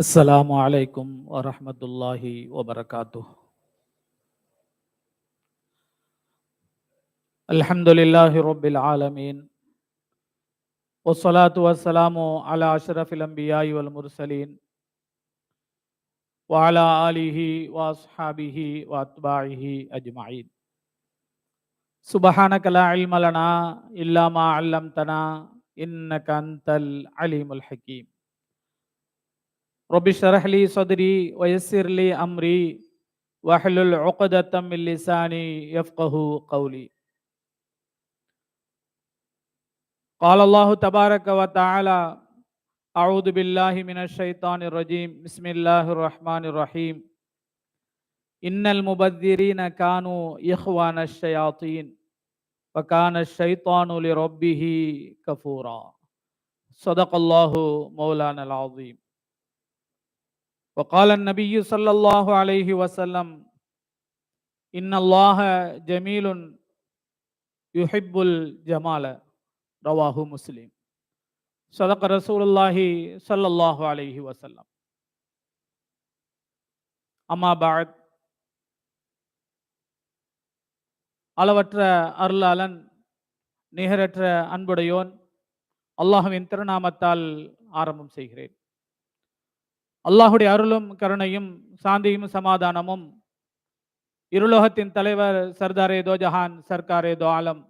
السلام عليكم ورحمة الله وبركاته. الحمد لله رب العالمين. والصلاة والسلام على أشرف الأنبياء والمرسلين وعلى آله وأصحابه وأتباعه أجمعين. سبحانك لا علم لنا إلا ما علمتنا إنك أنت العليم الحكيم. رب اشرح لي صدري ويسر لي أمري واحلل عقدة من لساني يفقه قولي. قال الله تبارك وتعالى أعوذ بالله من الشيطان الرجيم. بسم الله الرحمن الرحيم. إن المبذرين كانوا إخوان الشياطين وكان الشيطان لربه كفورا. صدق الله مولانا العظيم. وقال النبي صلى الله عليه وسلم إن الله جميل يحب الجمال رواه مسلم صدق رسول الله صلى الله عليه وسلم أما بعد அளவற்ற அருளாளன் நிகரற்ற அன்புடையோன் அல்லாஹுவின் திருநாமத்தால் ஆரம்பம் செய்கிறேன் அல்லாஹுடைய அருளும் கருணையும் சாந்தியும் சமாதானமும் இருலோகத்தின் தலைவர் சர்தாரே தோஜஹான் சர்காரே சர்க்காரே தோ ஆலம்.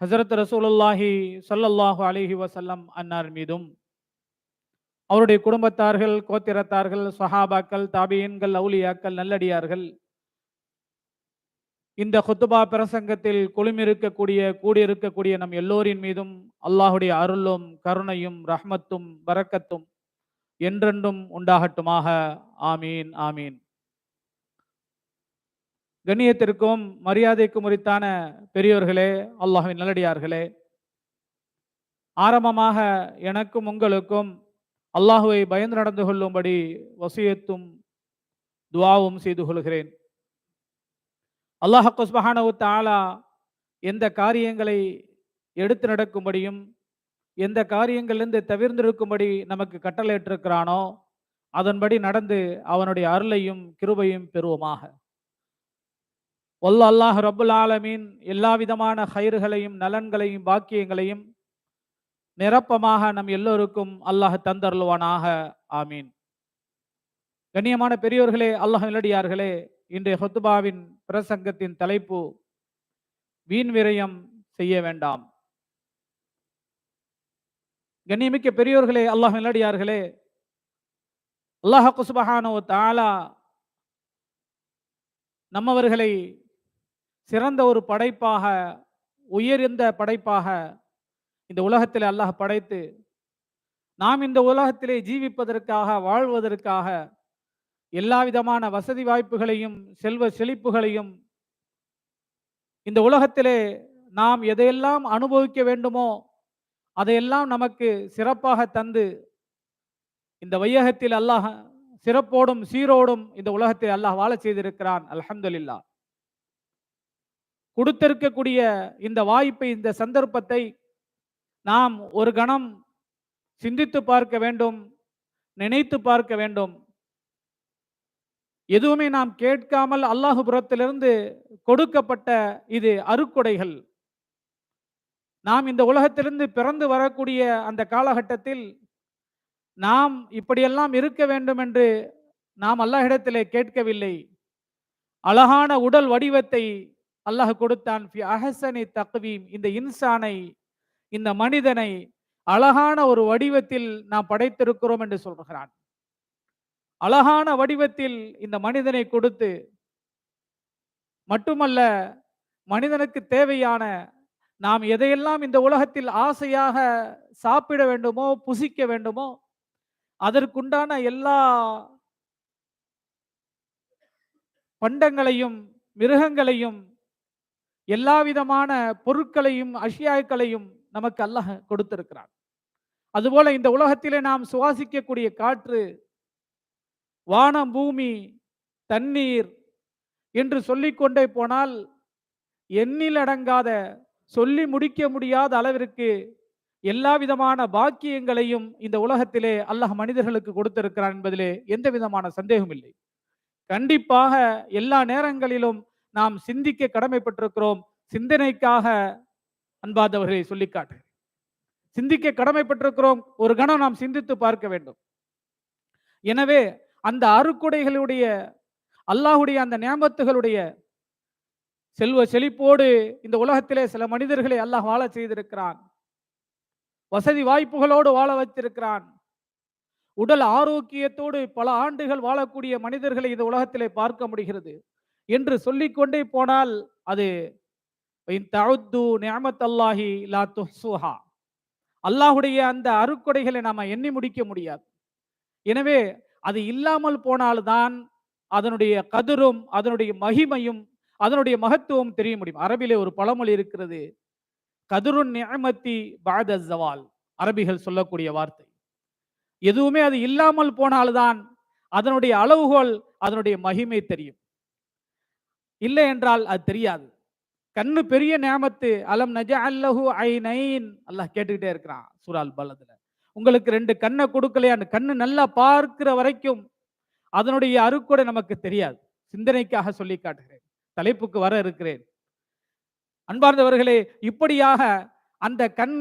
ஹசரத் ரசூலுல்லாஹி சொல்லல்லாஹு அலிஹி வசல்லம் அன்னார் மீதும் அவருடைய குடும்பத்தார்கள் கோத்திரத்தார்கள் சஹாபாக்கள் தாபியன்கள் அவுலியாக்கள் நல்லடியார்கள் இந்த குத்துபா பிரசங்கத்தில் குழுமிருக்கக்கூடிய கூடியிருக்கக்கூடிய நம் எல்லோரின் மீதும் அல்லாஹுடைய அருளும் கருணையும் ரஹ்மத்தும் வரக்கத்தும் என்றென்றும் உண்டாகட்டுமாக. ஆமீன் ஆமீன். கண்ணியத்திற்கும் மரியாதைக்கும் உரித்தான பெரியோர்களே அல்லாஹின் நல்லடியார்களே ஆரம்பமாக எனக்கும் உங்களுக்கும் அல்லாஹுவை பயந்து நடந்து கொள்ளும்படி வசியத்தும் துவாவும் செய்து கொள்கிறேன். அல்லாஹ் சுபஹானவு தாலா எந்த காரியங்களை எடுத்து நடக்கும்படியும் எந்த காரியங்களிலிருந்து தவிர்ந்திருக்கும்படி நமக்கு கட்டளையிட்டிருக்கிறானோ அதன்படி நடந்து அவனுடைய அருளையும் கிருபையும் பெறுவோமாக. ஒல்ல அல்லாஹ் ரபுல் ஆலமீன் எல்லா விதமான ஹயிர்களையும் நலன்களையும் பாக்கியங்களையும் நிரப்பமாக நம் எல்லோருக்கும் அல்லாஹ் தந்தருள்வானாக. ஆமீன். கண்ணியமான பெரியோர்களே அல்லாஹ் நிலடியார்களே இன்றைய ஹொத்துபாவின் பிரசங்கத்தின் தலைப்பு வீண் விரயம் செய்ய வேண்டாம். கண்ணியமிக்க பெரியோர்களே அல்லாஹ் நல்லடியார்களே. அல்லாஹ் குசுபஹானோ தாலா நம்மவர்களை சிறந்த ஒரு படைப்பாக உயர்ந்த படைப்பாக இந்த உலகத்தில் அல்லாஹ் படைத்து நாம் இந்த உலகத்திலே ஜீவிப்பதற்காக வாழ்வதற்காக எல்லா விதமான வசதி வாய்ப்புகளையும் செல்வ செழிப்புகளையும் இந்த உலகத்திலே நாம் எதையெல்லாம் அனுபவிக்க வேண்டுமோ அதையெல்லாம் நமக்கு சிறப்பாக தந்து இந்த வையகத்தில் அல்லாஹ் சிறப்போடும் சீரோடும் இந்த உலகத்தில் அல்லாஹ் வாழ செய்திருக்கிறான். அல்ஹம்துலில்லா. கொடுத்திருக்கக்கூடிய இந்த வாய்ப்பை இந்த சந்தர்ப்பத்தை நாம் ஒரு கணம் சிந்தித்து பார்க்க வேண்டும் நினைத்து பார்க்க வேண்டும். எதுவுமே நாம் கேட்காமல் அல்லாஹுபுரத்திலிருந்து கொடுக்கப்பட்ட இது அருக்குடைகள் நாம் இந்த உலகத்திலிருந்து பிறந்து வரக்கூடிய அந்த காலகட்டத்தில் நாம் இப்படியெல்லாம் இருக்க வேண்டும் என்று நாம் அல்லாஹிடத்திலே கேட்கவில்லை. அழகான உடல் வடிவத்தை அல்லாஹ் கொடுத்தான். அஹசனி தக்வீம். இந்த இன்சானை இந்த மனிதனை அழகான ஒரு வடிவத்தில் நாம் படைத்திருக்கிறோம் என்று சொல்கிறான். அழகான வடிவத்தில் இந்த மனிதனை கொடுத்து மட்டுமல்ல மனிதனுக்கு தேவையான நாம் எதையெல்லாம் இந்த உலகத்தில் ஆசையாக சாப்பிட வேண்டுமோ புசிக்க வேண்டுமோ அதற்குண்டான எல்லா பண்டங்களையும் மிருகங்களையும் எல்லா விதமான பொருட்களையும் அஷியாக்களையும் நமக்கு அல்லாஹ் கொடுத்திருக்கிறான். அதுபோல இந்த உலகத்திலே நாம் சுவாசிக்கக்கூடிய காற்று வானம் பூமி தண்ணீர் என்று சொல்லிக்கொண்டே போனால் எண்ணில் அடங்காத சொல்லி முடிக்க முடியாத அளவிற்கு எல்லா விதமான பாக்கியங்களையும் இந்த உலகத்திலே அல்லாஹ் மனிதர்களுக்கு கொடுத்திருக்கிறான் என்பதிலே எந்த விதமான சந்தேகம் இல்லை. கண்டிப்பாக எல்லா நேரங்களிலும் நாம் சிந்திக்க கடமைப்பட்டிருக்கிறோம். சிந்தனைக்காக அன்பாதவர்களை சொல்லி சிந்திக்க கடமைப்பட்டிருக்கிறோம். ஒரு கணம் நாம் சிந்தித்து பார்க்க வேண்டும். எனவே அந்த அருக்குடைகளுடைய அல்லாஹுடைய அந்த நியமத்துகளுடைய செல்வ செழிப்போடு இந்த உலகத்திலே சில மனிதர்களை அல்லாஹ் வாழ செய்திருக்கிறான். வசதி வாய்ப்புகளோடு வாழ வைத்திருக்கிறான். உடல் ஆரோக்கியத்தோடு பல ஆண்டுகள் வாழக்கூடிய மனிதர்களை இந்த உலகத்திலே பார்க்க முடிகிறது. என்று சொல்லிக்கொண்டே போனால் அது அல்லாஹி லா துஹ்சுஹா அல்லாஹுடைய அந்த அருக்கொடைகளை நாம் எண்ணி முடிக்க முடியாது. எனவே அது இல்லாமல் போனால்தான் அதனுடைய கதிரும் அதனுடைய மகிமையும் அதனுடைய மகத்துவம் தெரிய முடியும். அரபிலே ஒரு பழமொழி இருக்கிறது கதுருன் நியமத்தி பாத ஜவால் அரபிகள் சொல்லக்கூடிய வார்த்தை. எதுவுமே அது இல்லாமல் போனால்தான் அதனுடைய அளவுகோல் அதனுடைய மகிமை தெரியும். இல்லை என்றால் அது தெரியாது. கண்ணு பெரிய நேமத்து அலம் நஜ அல்லஹு ஐ நைன் அல்லாஹ் கேட்டுக்கிட்டே இருக்கிறான் சூரால் பலத்துல உங்களுக்கு ரெண்டு கண்ணை கொடுக்கலையான்னு கண்ணு நல்லா பார்க்கிற வரைக்கும் அதனுடைய அருக்கூட நமக்கு தெரியாது. சிந்தனைக்காக சொல்லி காட்டுகிறேன். தலைப்புக்கு வர இருக்கிறேன். அன்பார்ந்தவர்களே இப்படியாக அந்த கண்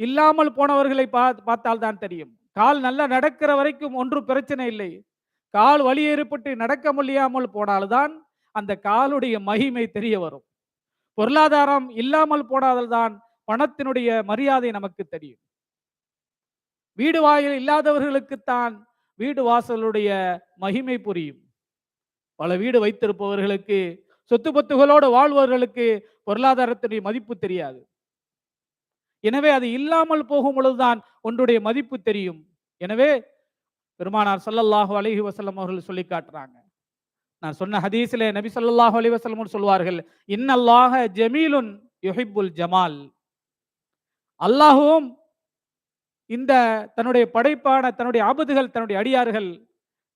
இல்லாமல் போனவர்களை பார்த்தால் தான் தெரியும். கால் நல்லா நடக்கிற வரைக்கும் ஒன்றும் பிரச்சனை இல்லை. கால் வழி ஏற்பட்டு நடக்க முடியாமல் போனால்தான் அந்த காலுடைய மகிமை தெரிய வரும். பொருளாதாரம் இல்லாமல் போனால்தான் பணத்தினுடைய மரியாதை நமக்கு தெரியும். வீடு வாயில் இல்லாதவர்களுக்குத்தான் வீடு வாசலுடைய மகிமை புரியும். பல வீடு வைத்திருப்பவர்களுக்கு சொத்து பத்துகளோடு வாழ்வர்களுக்கு பொருளாதாரத்துடைய மதிப்பு தெரியாது. எனவே அது இல்லாமல் போகும் பொழுதுதான் ஒன்றுடைய மதிப்பு தெரியும். எனவே பெருமானார் சல்லல்லாஹு அலஹி வசல்லம் அவர்கள் சொல்லி காட்டுறாங்க. நான் சொன்ன ஹதீஸிலே நபி சல்லாஹு அலி வசல்லம் சொல்வார்கள் இன்னல்லாக ஜமீலுன் யுஹிப்புல் ஜமால். அல்லாஹும் இந்த தன்னுடைய படைப்பான தன்னுடைய ஆபத்துகள் தன்னுடைய அடியார்கள்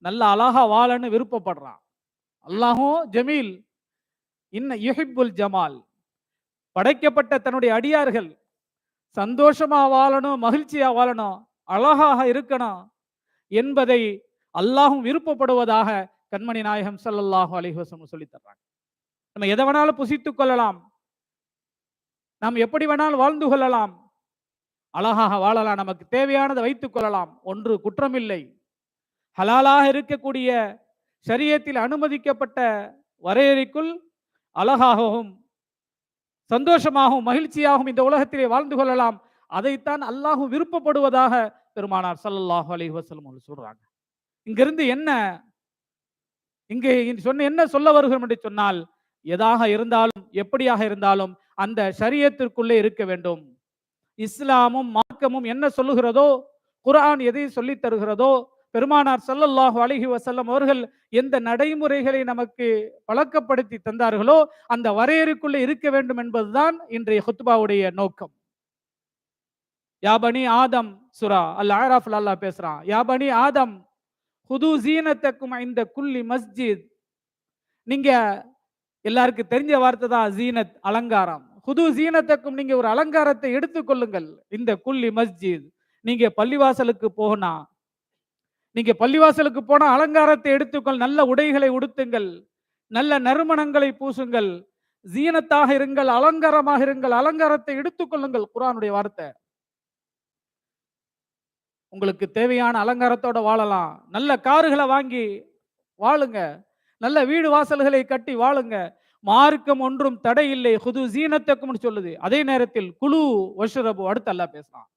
நல்ல அழகா வாழன்னு விருப்பப்படுறான். அல்லாஹும் ஜமீல் இன்ன யுஹிப்புல் ஜமால். படைக்கப்பட்ட தன்னுடைய அடியார்கள் சந்தோஷமா வாழணும் மகிழ்ச்சியா வாழணும் அழகாக இருக்கணும் என்பதை அல்லாஹும் விருப்பப்படுவதாக கண்மணி நாயகம் சல்லல்லாஹு அலிஹசம் சொல்லி தர்றாங்க. நம்ம எதை வேணாலும் புசித்துக் கொள்ளலாம். நாம் எப்படி வேணாலும் வாழ்ந்து கொள்ளலாம். அழகாக வாழலாம். நமக்கு தேவையானதை வைத்துக் கொள்ளலாம். ஒன்று குற்றமில்லை. ஹலாலாக இருக்கக்கூடிய சரியத்தில் அனுமதிக்கப்பட்ட வரையறைக்குள் அழகாகவும் சந்தோஷமாகவும் மகிழ்ச்சியாகவும் இந்த உலகத்திலே வாழ்ந்து கொள்ளலாம். அதைத்தான் அல்லாஹு விருப்பப்படுவதாக பெருமானார் சல்லாஹூ அலி வசலம் சொல்றாங்க. இங்கிருந்து என்ன? இங்கே சொன்ன என்ன சொல்ல வருகிறோம் என்று சொன்னால் எதாக இருந்தாலும் எப்படியாக இருந்தாலும் அந்த சரியத்திற்குள்ளே இருக்க வேண்டும். இஸ்லாமும் மார்க்கமும் என்ன சொல்லுகிறதோ குரான் எதை சொல்லி தருகிறதோ பெருமானார் சல்லல்லாஹு அழகி வசல்லம் அவர்கள் எந்த நடைமுறைகளை நமக்கு பழக்கப்படுத்தி தந்தார்களோ அந்த வரையறைக்குள்ளே இருக்க வேண்டும் என்பதுதான் இன்றைய ஹுத்பாவுடைய நோக்கம். யாபனி ஆதம் சுரா அல் ஆராஃப் அல்லா பேசுறான் யாபனி ஆதம் ஹுது ஜீனத்தக்கும் இந்த குல்லி மஸ்ஜித். நீங்க எல்லாருக்கும் தெரிஞ்ச வார்த்தை தான் ஜீனத் அலங்காரம். புது சீனத்துக்கும் நீங்க ஒரு அலங்காரத்தை எடுத்துக்கொள்ளுங்கள் இந்த குல்லி மஸ்ஜித் நீங்க பள்ளிவாசலுக்கு போனா நீங்க பள்ளிவாசலுக்கு போனா அலங்காரத்தை எடுத்துக்கொள் நல்ல உடைகளை உடுத்துங்கள் நல்ல நறுமணங்களை பூசுங்கள் ஜீனத்தாக இருங்கள் அலங்காரமாக இருங்கள் அலங்காரத்தை எடுத்துக்கொள்ளுங்கள் குரானுடைய வார்த்தை. உங்களுக்கு தேவையான அலங்காரத்தோட வாழலாம். நல்ல காருகளை வாங்கி வாழுங்க. நல்ல வீடு வாசல்களை கட்டி வாழுங்க. மார்க்கம் ஒன்றும் தடை இல்லை ஹுது ஜீனத்தக்கும் சொல்லுது. அதே நேரத்தில் குழு வஷரபு அடுத்து அல்லா பேசுறான்.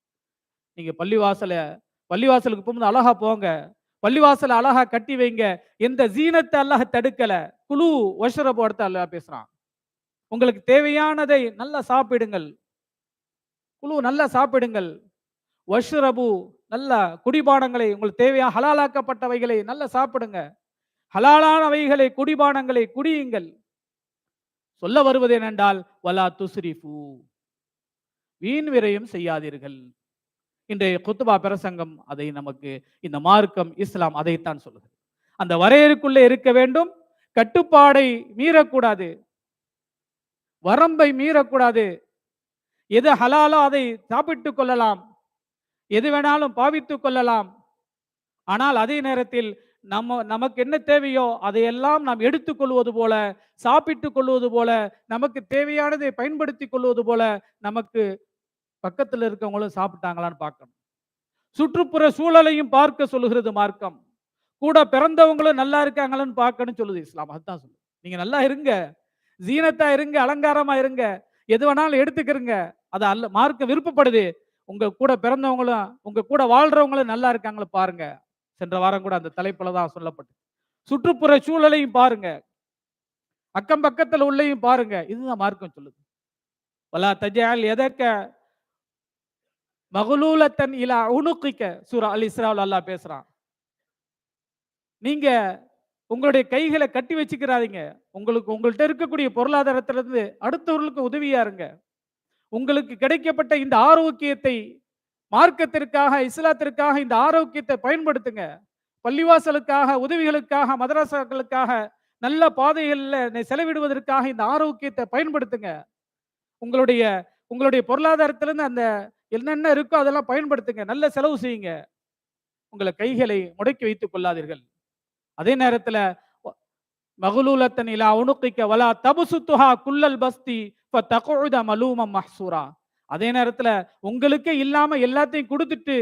நீங்க பள்ளிவாசலை பள்ளிவாசலுக்கு போகும்போது அழகா போங்க. பள்ளிவாசல அழகா கட்டி வைங்க. எந்த ஜீனத்தை அல்லாஹ் தடுக்கல. குழு ஒஷர அடுத்து அல்லா பேசுறான். உங்களுக்கு தேவையானதை நல்லா சாப்பிடுங்கள். குழு நல்லா சாப்பிடுங்கள். ஒஷரபு நல்ல குடிபானங்களை உங்களுக்கு தேவையான ஹலாலாக்கப்பட்டவைகளை நல்லா சாப்பிடுங்க. ஹலாலானவைகளை குடிபானங்களை குடியுங்கள். சொல்ல வருவது என்னென்றால் வலா துஸ்ரிஃபு. வீண் விரயம் செய்யாதீர்கள். இன்றைய குத்துபா பிரசங்கம் அதை நமக்கு இந்த மார்க்கம் இஸ்லாம் அதைத்தான் சொல்லுது. அந்த வரையறுக்குள்ளே இருக்க வேண்டும். கட்டுப்பாடை மீறக்கூடாது. வரம்பை மீறக்கூடாது. எது ஹலாலோ அதை சாப்பிட்டுக் கொள்ளலாம். எது வேணாலும் பாவித்துக் கொள்ளலாம். ஆனால் அதே நேரத்தில் நம்ம நமக்கு என்ன தேவையோ அதையெல்லாம் நாம் எடுத்துக்கொள்வது போல சாப்பிட்டுக் கொள்வது போல நமக்கு தேவையானதை பயன்படுத்திக் கொள்வது போல நமக்கு பக்கத்தில் இருக்கவங்களும் சாப்பிட்டாங்களான்னு பார்க்கணும். சுற்றுப்புற சூழலையும் பார்க்க சொல்லுகிறது மார்க்கம். கூட பிறந்தவங்களும் நல்லா இருக்காங்களான்னு பார்க்கணும்னு சொல்லுது இஸ்லாம். அதுதான் சொல்லுது. நீங்க நல்லா இருங்க. ஜீனத்தா இருங்க அலங்காரமா இருங்க. எது வேணாலும் எடுத்துக்கிறங்க. அது அல்ல மார்க்க விருப்பப்படுது. உங்க கூட பிறந்தவங்களும் உங்க கூட வாழ்றவங்களும் நல்லா இருக்காங்களும் பாருங்க. சென்ற வாரம் கூட அந்த தலைப்புல தான் சொல்லப்பட்டு சுற்றுப்புற சூழலையும் பாருங்க. அக்கம் பக்கத்துல உள்ளையும் பாருங்க. இதுதான் மார்க்கம் சொல்லுது. வலா தஜால் எதற்க மகளூலத்தன் இலா உணுக்கிக்க சூரா அல் இஸ்ராவில் அல்லாஹ் பேசுறான். நீங்க உங்களுடைய கைகளை கட்டி வச்சுக்கிறாதீங்க. உங்களுக்கு உங்கள்கிட்ட இருக்கக்கூடிய பொருளாதாரத்திலிருந்து அடுத்தவர்களுக்கு உதவியா இருங்க. உங்களுக்கு கிடைக்கப்பட்ட இந்த ஆரோக்கியத்தை மார்க்கத்திற்காக இஸ்லாத்திற்காக இந்த ஆரோக்கியத்தை பயன்படுத்துங்க. பள்ளிவாசலுக்காக உதவிகளுக்காக மதராசாக்களுக்காக நல்ல பாதைகளில் செலவிடுவதற்காக இந்த ஆரோக்கியத்தை பயன்படுத்துங்க. உங்களுடைய உங்களுடைய பொருளாதாரத்திலிருந்து அந்த என்னென்ன இருக்கோ அதெல்லாம் பயன்படுத்துங்க. நல்ல செலவு செய்யுங்க. உங்களை கைகளை முடக்கி வைத்துக் கொள்ளாதீர்கள். அதே நேரத்துல மகளூலத்தன் இலா உணுக்கிக்க வலா தபுசுத்துஹா குல்லல் பஸ்தி தகுத மலூமம் மஹசூரா. அதே நேரத்துல உங்களுக்கே இல்லாம எல்லாத்தையும் கொடுத்துட்டு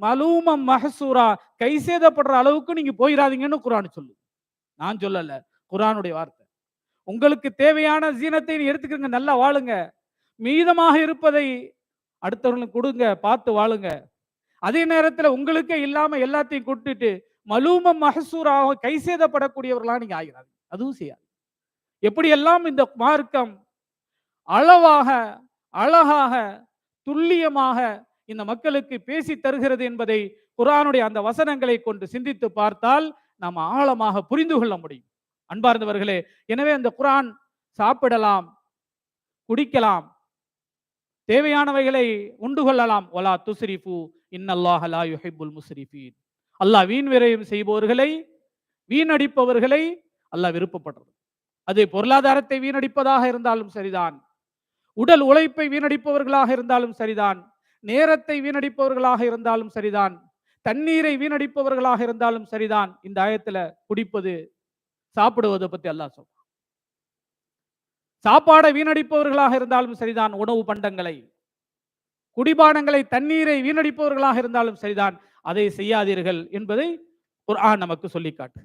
மலூமம் மஹசூரா கை சேதப்படுற அளவுக்கு நீங்க போயிடாதீங்கன்னு குரான் சொல்லு நான் சொல்லல. குரானுடைய வார்த்தை. உங்களுக்கு தேவையான ஜீனத்தை நீ எடுத்துக்கிறங்க நல்லா வாழுங்க. மீதமாக இருப்பதை அடுத்தவர்களுக்கு கொடுங்க பார்த்து வாழுங்க. அதே நேரத்தில் உங்களுக்கே இல்லாமல் எல்லாத்தையும் கொடுத்துட்டு மலூம மகசூராக கை சேதப்படக்கூடியவர்களா நீங்க ஆகிறாங்க அதுவும் செய்யாது. எப்படியெல்லாம் இந்த மார்க்கம் அளவாக அழகாக துல்லியமாக இந்த மக்களுக்கு பேசி தருகிறது என்பதை குரானுடைய அந்த வசனங்களை கொண்டு சிந்தித்து பார்த்தால் நாம் ஆழமாக புரிந்து கொள்ள முடியும். அன்பார்ந்தவர்களே எனவே அந்த குரான் சாப்பிடலாம் குடிக்கலாம் தேவையானவைகளை உண்டு கொள்ளலாம் ஒலா துஸ்ரிஃபு இன்னல்லாஹ் லா யுஹிப்புல் முஸ்ரிஃபீன். அல்லாஹ் வீண் விரயம் செய்பவர்களை வீணடிப்பவர்களை அல்லாஹ் விருப்பப்படுறது அது பொருளாதாரத்தை வீணடிப்பதாக இருந்தாலும் சரிதான். உடல் உழைப்பை வீணடிப்பவர்களாக இருந்தாலும் சரிதான். நேரத்தை வீணடிப்பவர்களாக இருந்தாலும் சரிதான். தண்ணீரை வீணடிப்பவர்களாக இருந்தாலும் சரிதான். இந்த ஆயத்துல குடிப்பது சாப்பிடுவதை பத்தி அல்லாஹ் சொல்றான். சாப்பாடை வீணடிப்பவர்களாக இருந்தாலும் சரிதான் உணவு பண்டங்களை. குடிபானங்களை தண்ணீரை வீணடிப்பவர்களாக இருந்தாலும் சரிதான் அதை செய்யாதீர்கள் என்பதை குர்ஆன் நமக்கு சொல்லி காட்டு.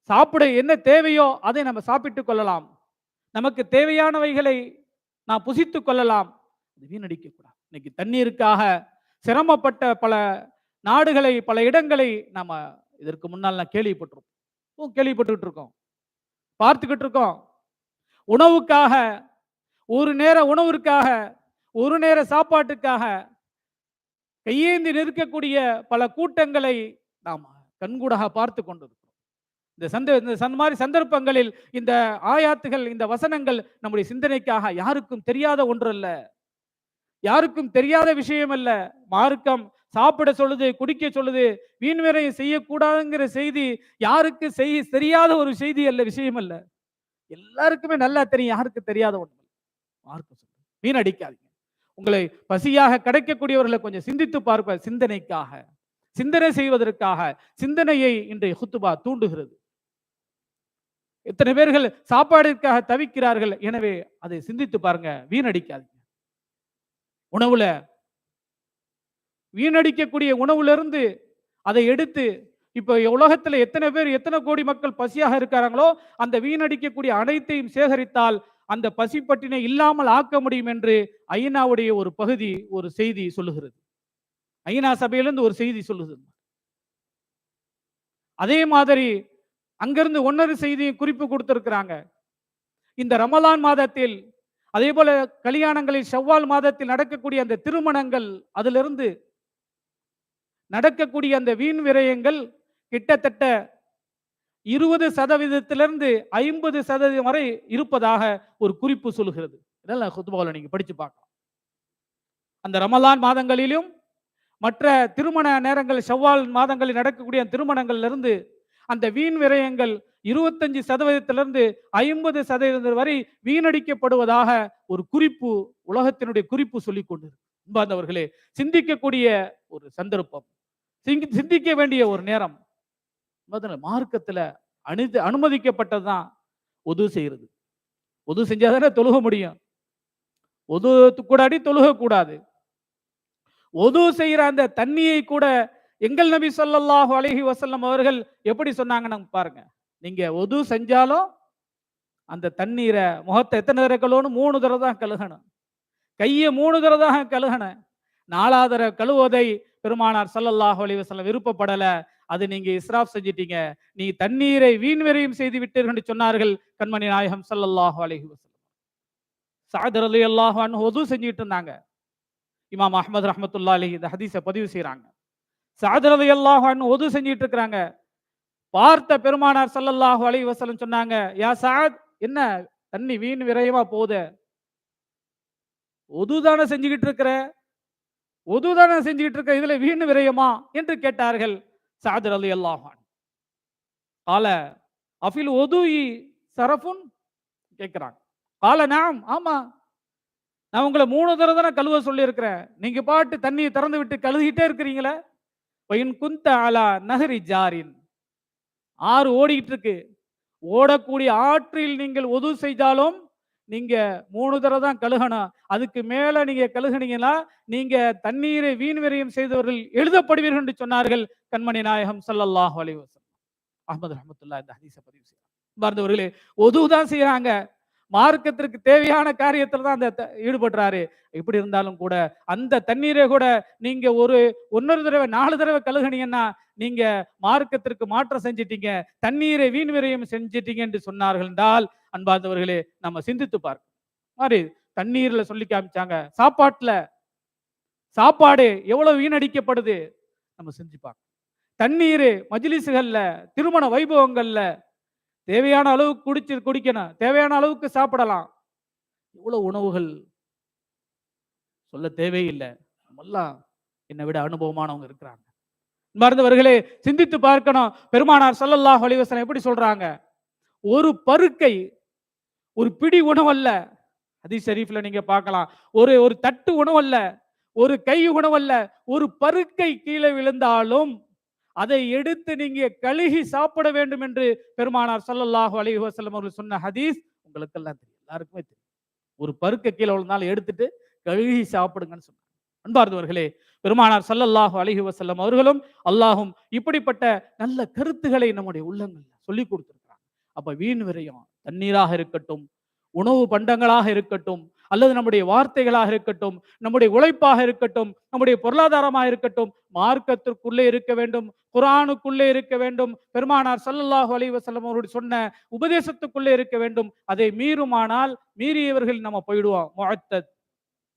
சாப்பிட என்ன தேவையோ அதை நம்ம சாப்பிட்டுக் கொள்ளலாம். நமக்கு தேவையானவைகளை நாம் புசித்துக் கொள்ளலாம். வீணடிக்க கூடாது. இன்னைக்கு தண்ணீருக்காக சிரமப்பட்ட பல நாடுகளை பல இடங்களை நாம இதற்கு முன்னால் நான் கேள்விப்பட்டிருக்கோம் கேள்விப்பட்டுக்கிட்டு இருக்கோம். பார்த்துக்கிட்டு இருக்கோம். உணவுக்காக ஒரு நேர உணவிற்காக ஒரு நேர சாப்பாட்டுக்காக கையேந்தி நிற்கக்கூடிய பல கூட்டங்களை நாம் கண்கூடாக பார்த்து கொண்டிருக்கிறோம். இந்த சந்த இந்த சந்த மாதிரி சந்தர்ப்பங்களில் இந்த ஆயாத்துகள் இந்த வசனங்கள் நம்முடைய சிந்தனைக்காக யாருக்கும் தெரியாத ஒன்று அல்ல யாருக்கும் தெரியாத விஷயம் அல்ல மார்க்கம் சாப்பிட சொல்லுது குடிக்க சொல்லுது வீண் செய்யக்கூடாதுங்கிற செய்தி யாருக்கு செய்ய தெரியாத ஒரு செய்தி அல்ல விஷயம் அல்ல எல்லாருக்குமே நல்லா தெரியும். யாருக்கு தெரியாத ஒன்று மார்க்கம் சொல்லுது. வீணடிக்காதீங்க. உங்களை பசியாக கிடைக்கக்கூடியவர்களை கொஞ்சம் சிந்தித்து பார்ப்ப சிந்தனைக்காக சிந்தனை செய்வதற்காக சிந்தனையை இன்றைய ஹுத்துபா தூண்டுகிறது. எத்தனை பேர்கள் சாப்பாடிற்காக தவிக்கிறார்கள். எனவே அதை சிந்தித்து பாருங்க. வீணடிக்காதீங்க. உணவுல வீணடிக்கக்கூடிய உணவுல இருந்து அதை எடுத்து இப்ப உலகத்துல எத்தனை பேர் எத்தனை கோடி மக்கள் பசியாக இருக்கிறாங்களோ அந்த வீணடிக்கக்கூடிய அனைத்தையும் சேகரித்தால் அந்த பசிப்பட்டினை இல்லாமல் ஆக்க முடியும் என்று ஐநாவுடைய ஒரு பகுதி ஒரு செய்தி சொல்லுகிறது. ஐநா சபையிலிருந்து ஒரு செய்தி சொல்லுகிறது. அதே மாதிரி அங்கிருந்து ஒன்னொரு செய்தி குறிப்பு கொடுத்திருக்கிறாங்க. இந்த ரமலான் மாதத்தில் அதே போல கல்யாணங்களில் செவ்வால் மாதத்தில் நடக்கக்கூடிய அந்த திருமணங்கள் அதிலிருந்து நடக்கக்கூடிய அந்த வீண் விரயங்கள் கிட்டத்தட்ட இருபது சதவீதத்திலிருந்து ஐம்பது சதவீதம் வரை இருப்பதாக ஒரு குறிப்பு சொல்லுகிறது. இதெல்லாம் குத்துபாவில் நீங்கள் படித்து பார்க்கலாம். அந்த ரமலான் மாதங்களிலும் மற்ற திருமண நேரங்கள் செவ்வால் மாதங்களில் நடக்கக்கூடிய திருமணங்கள்லிருந்து அந்த வீண் விரயங்கள் இருபத்தஞ்சு சதவீதத்திலிருந்து ஐம்பது சதவீதம் வரை வீணடிக்கப்படுவதாக ஒரு குறிப்பு உலகத்தினுடைய குறிப்பு சொல்லிக் கொண்டிருக்கு. அன்பார்ந்தவர்களே சிந்திக்கக்கூடிய ஒரு சந்தர்ப்பம் சிந்திக்க வேண்டிய ஒரு நேரம். முதல்ல மார்க்கத்துல அனுதி அனுமதிக்கப்பட்டதுதான் செய்கிறது செய்யறது. உது செஞ்சாதானே தொழுக முடியும். உது கூடாடி அடி தொழுகக்கூடாது. உது செய்கிற அந்த தண்ணியை கூட எங்கள் நபி ஸல்லல்லாஹு அலைஹி வசல்லம் அவர்கள் எப்படி சொன்னாங்கன்னு பாருங்க. நீங்க உது செஞ்சாலும் அந்த தண்ணீரை முகத்தை எத்தனை தடவை கழுவணும்? மூணு தடவை தான் கழுகணும். கையை மூணு தடவை தான் கழுகணும். நாலாவது கழுவதை பெருமானார் சல்லல்லாஹு அலி வசல்லம் விருப்பப்படலை. அது நீங்க இஸ்ராப் செஞ்சிட்டீங்க. நீ தண்ணீரை வீண் விரையும் செய்து விட்டீர்கள் என்று சொன்னார்கள் கண்மணி நாயகம் ஸல்லல்லாஹு அலஹி வஸல்லம். சாதர் அலி அல்லாஹான் உது செஞ்சுட்டு இருந்தாங்க. இமாம் அஹமது ரஹமத்துல்லா அலி இந்த ஹதீஸை பதிவு செய்யறாங்க சாதர் அலி அல்லாஹான் ஒது செஞ்சுட்டு இருக்கிறாங்க. பார்த்த பெருமானார் சல்லல்லாஹு அலி வசலம் சொன்னாங்க யா சாத் என்ன தண்ணி வீண் விரயமா போகுது? ஒது தானே செஞ்சுக்கிட்டு இருக்கிற ஒது தானே செஞ்சுக்கிட்டு இருக்க இதுல வீண் விரயமா? என்று கேட்டார்கள். சாத் ரலியல்லாஹு அன்ஹு. கால அஃபில் ஒதுயி சரஃபுன்? கேட்குறாங்க கால நாம் ஆமா. நான் உங்களை மூணு தடவை தானே கழுவ சொல்லியிருக்கிறேன். நீங்க பாட்டு தண்ணியை திறந்து விட்டு கழுவிட்டே இருக்கிறீங்களே? பையன் குந்த அலா நகரி ஜாரின். ஆறு ஓடிக்கிட்டு இருக்கு. ஓடக்கூடிய ஆற்றில் நீங்கள் ஒது செய்தாலும் நீங்க மூணு தடவை தான் கழுகணும். அதுக்கு மேல நீங்க கழுகுனீங்கன்னா நீங்க தண்ணீரை வீண் செய்தவர்கள் எழுதப்படுவீர்கள் என்று சொன்னார்கள் கண்மணி நாயகம் சல்லல்லாஹ் அலைஹி வஸல்லம். அஹ்மது இந்த ஹதீஸை பதிவு செய்யறாங்க பார்ந்தவர்களே ஒது தான் செய்யறாங்க மார்க்கத்திற்கு தேவையான காரியத்தில் தான் அந்த த- ஈடுபடுறாரு. இப்படி இருந்தாலும் கூட அந்த தண்ணீரை கூட நீங்க ஒரு ஒன்னொரு தடவை நாலு தடவை கழுகுனீங்கன்னா நீங்க மார்க்கத்திற்கு மாற்றம் செஞ்சிட்டீங்க தண்ணீரை வீண் விரையும் செஞ்சிட்டீங்க என்று சொன்னார்கள் என்றால் அன்பார்ந்தவர்களே நம்ம சிந்தித்து பார்க்க மாதிரி தண்ணீர்ல சொல்லி காமிச்சாங்க. சாப்பாட்டுல சாப்பாடு எவ்வளவு வீணடிக்கப்படுது? நம்ம செஞ்சு தண்ணீர் மஜிலிசுகள்ல திருமண வைபவங்கள்ல தேவையான அளவுக்கு குடிச்சு குடிக்கணும். தேவையான அளவுக்கு சாப்பிடலாம். இவ்வளோ உணவுகள் சொல்ல தேவையில்லை. நம்மெல்லாம் என்னை விட அனுபவமானவங்க இருக்கிறாங்க. மருந்தவர்களே சிந்தித்து பார்க்கணும். பெருமானார் ஸல்லல்லாஹு அலைஹி எப்படி சொல்றாங்க? ஒரு பருக்கை ஒரு பிடி உணவு அல்ல அதி ஷரீஃப்ல நீங்க பார்க்கலாம். ஒரு ஒரு தட்டு உணவு அல்ல ஒரு கை உணவு அல்ல ஒரு பருக்கை கீழே விழுந்தாலும் அதை எடுத்து நீங்க கழுகி சாப்பிட வேண்டும் என்று பெருமானார் சல்லல்லாஹு அலி வஸல்லம் அவர்கள் சொன்ன ஹதீஸ் உங்களுக்கு எல்லாம் தெரியும். எல்லாருக்குமே தெரியும். ஒரு பருக்க கீழே உள்ளனால எடுத்துட்டு கழுகி சாப்பிடுங்கன்னு சொன்னாங்க அன்பார்ந்தவர்களே பெருமானார் சல்லல்லாஹு அலிஹி வசல்லம் அவர்களும் அல்லாஹும் இப்படிப்பட்ட நல்ல கருத்துக்களை நம்முடைய உள்ளங்கள்ல சொல்லி கொடுத்துருக்கிறாங்க. அப்ப வீண் விரையும் தண்ணீராக இருக்கட்டும் உணவு பண்டங்களாக இருக்கட்டும் அல்லது நம்முடைய வார்த்தைகளாக இருக்கட்டும் நம்முடைய உழைப்பாக இருக்கட்டும் நம்முடைய பொருளாதாரமாக இருக்கட்டும் மார்க்கத்திற்குள்ளே இருக்க வேண்டும் குரானுக்குள்ளே இருக்க வேண்டும் பெருமானார் சல்லல்லாஹு அலைவசல்லம் அவருடைய சொன்ன உபதேசத்துக்குள்ளே இருக்க வேண்டும் அதை மீறுமானால் மீறியவர்கள் நம்ம போயிடுவோம் முஅத்தத்.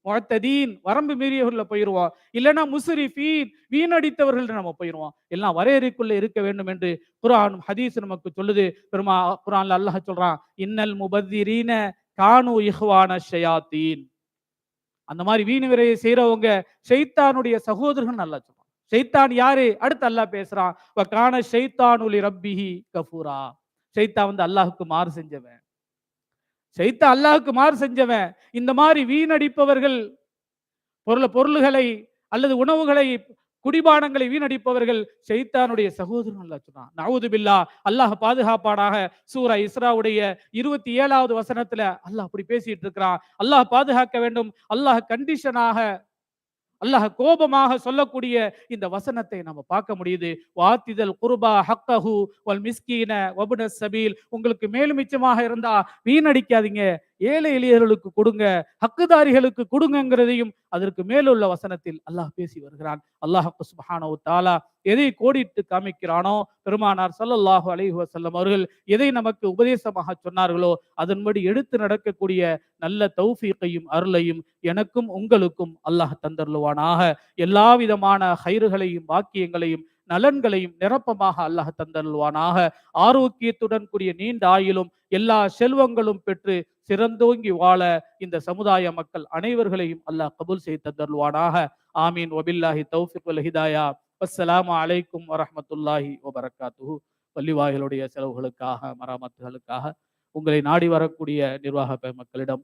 முஅத்ததீன் வரம்பு மீறியவர்கள போயிடுவோம் இல்லைன்னா முஸ்ரிஃபீன் வீணடித்தவர்கள் நம்ம போயிடுவோம் எல்லாம் வரையறைக்குள்ளே இருக்க வேண்டும் என்று குரான் ஹதீஸ் நமக்கு சொல்லுது. பெருமா குரான்ல அல்லாஹ் சொல்றான் இன்னல் முபத்திரீன கானு இஹ்வான ஷயாத்தீன். அந்த மாதிரி வீண் விரையை செய்றவங்க ஷெய்தானுடைய சகோதரர்கள் நல்லா சொல்றான். ஷெய்தான் யாரு? அடுத்து அல்லாஹ் பேசுறான் வ கான ஷைத்தானுலி ரப்பிஹி கஃபூரா. ஷெய்தா வந்து அல்லாஹுக்கு மாறு செஞ்சவன். செய்த அல்லாஹுக்கு மாறு செஞ்சவன் இந்த மாதிரி வீணடிப்பவர்கள் பொருள் பொருள்களை அல்லது உணவுகளை குடிபானங்களை வீணடிப்பவர்கள் ஷைத்தானுடைய சகோதரன் அல்லாஹ் சொன்னான். நவுது பில்லா அல்லாஹ் பாதுகாப்பானாக. சூரா இஸ்ராவுடைய இருபத்தி ஏழாவது வசனத்துல அல்லாஹ் அப்படி பேசிட்டு இருக்கிறான். அல்லாஹ் பாதுகாக்க வேண்டும். அல்லாஹ் கண்டிஷனாக அல்லாஹ் கோபமாக சொல்லக்கூடிய இந்த வசனத்தை நம்ம பார்க்க முடியுது. வாத்திதல் குர்பா ஹக்கஹு வல் மிஸ்கீன வபுன சபீல். உங்களுக்கு மேலும் மிச்சமாக இருந்தா வீணடிக்காதீங்க. ஏழை எளியர்களுக்கு கொடுங்க ஹக்குதாரிகளுக்கு கொடுங்கங்கிறதையும் அதற்கு மேலுள்ள வசனத்தில் அல்லாஹ் பேசி வருகிறான். அல்லாஹ் சுபஹானோ தாலா எதை கோடிட்டு காமிக்கிறானோ பெருமானார் சல்லல்லாஹு அலைஹி வசல்லம் அவர்கள் எதை நமக்கு உபதேசமாக சொன்னார்களோ அதன்படி எடுத்து நடக்கக்கூடிய நல்ல தௌஃபீக்கையும் அருளையும் எனக்கும் உங்களுக்கும் அல்லாஹ் தந்தருளுவானாக. எல்லா விதமான ஹைறுகளையும் வாக்கியங்களையும் நலன்களையும் நிரப்பமாக அல்லாஹ் தந்தருள்வானாக. ஆரோக்கியத்துடன் கூடிய நீண்ட ஆயுளும் எல்லா செல்வங்களும் பெற்று சிறந்தோங்கி வாழ இந்த சமுதாய மக்கள் அனைவர்களையும் அல்லாஹ் கபூல் செய்து தந்தருள்வானாக. ஆமீன். வபில்லாஹி தௌஃபிக் வல் ஹிதாயா. அஸ்லாம் அலைக்கும் வரமத்துல்லாஹி வபரகாத்து பள்ளிவாய்களுடைய செலவுகளுக்காக மராமத்துகளுக்காக உங்களை நாடி வரக்கூடிய நிர்வாக பெருமக்களிடம்